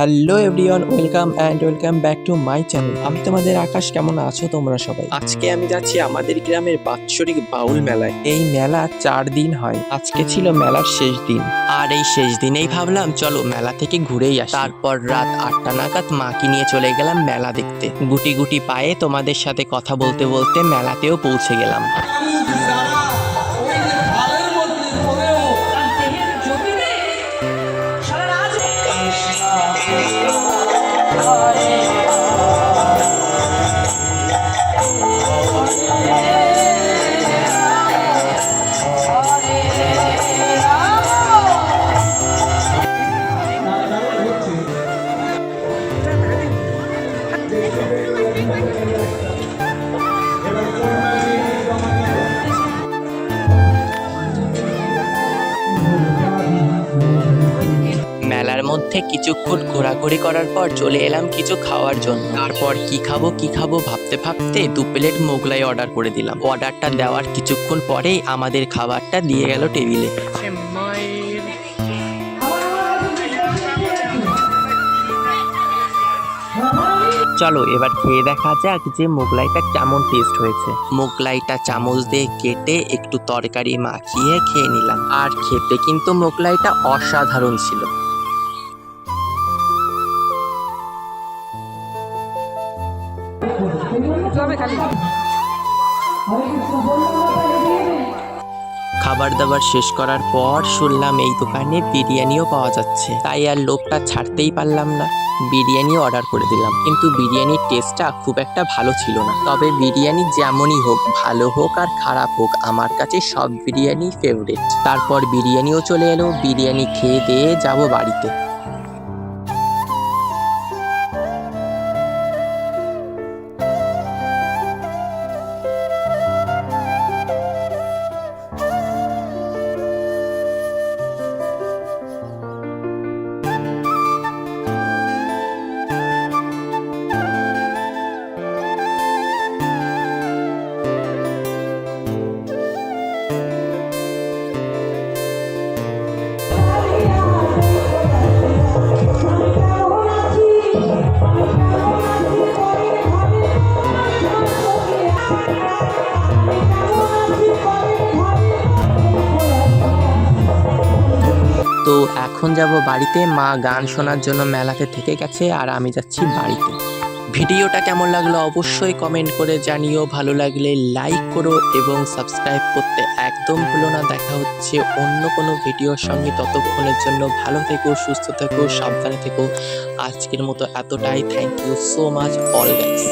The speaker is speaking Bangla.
Hello everyone welcome and welcome back to my channel আমি তোমাদের আকাশ, কেমন আছো তোমরা সবাই? আজকে আমি যাচ্ছি আমাদের গ্রামের বাৎসরিক বাউল মেলায়। এই মেলা চার দিন হয়। আজকে ছিল মেলার শেষ দিন। আর এই শেষ দিনেই ভাবলাম, চলো মেলা থেকে ঘুরেই আসি। তারপর রাত আটটা নাগাদ মাকে নিয়ে চলে গেলাম মেলা দেখতে। গুটি গুটি পায়ে তোমাদের সাথে কথা বলতে বলতে মেলাতেও পৌঁছে গেলাম। মধ্যে কিছুক্ষণ ঘোরাঘুরি করার পর চলে এলাম কিছু খাওয়ার জন্য। তারপর কি খাব কি খাব ভাবতে ভাবতে দু প্লেট মোগলাই অর্ডার করে দিলাম। অর্ডারটা দেওয়ার কিছুক্ষণ পরেই আমাদের খাবারটা দিয়ে গেল টেবিলে। চলো এবার খেয়ে দেখা যাক যে মোগলাইটা কেমন টেস্ট হয়েছে। মোগলাইটা চামচ দিয়ে কেটে একটু তরকারি মাখিয়ে খেয়ে নিলাম। আর খেতে কিন্তু মোগলাইটা অসাধারণ ছিল। খাবার দাবার শেষ করার পর শুনলাম এই দোকানে বিরিয়ানিও পাওয়া যাচ্ছে। তাই আর লোকটা ছাড়তেই পারলাম না। বিরিয়ানি অর্ডার করে দিলাম। কিন্তু বিরিয়ানির টেস্টটা খুব একটা ভালো ছিল না। তবে বিরিয়ানি যেমনই হোক, ভালো হোক আর খারাপ হোক, আমার কাছে সব বিরিয়ানি ফেভারিট তারপর বিরিয়ানিও চলে এলো। বিরিয়ানি খেয়ে দিয়ে যাব বাড়িতে। এখন যাব বাড়িতে। মা গান শোনার জন্য মেলাতে থেকে গেছে আর আমি যাচ্ছি বাড়িতে। ভিডিওটা কেমন লাগল অবশ্যই কমেন্ট করে জানিও। ভালো লাগলে লাইক করো এবং সাবস্ক্রাইব করতে একদম ভুলো না। দেখা হচ্ছে অন্য কোনো ভিডিওর সঙ্গে। ততক্ষণের জন্য ভালো থেকো, সুস্থ থেকো, সাবধানে থেকো। আজকের মতো এতটাই। Thank you so much all guys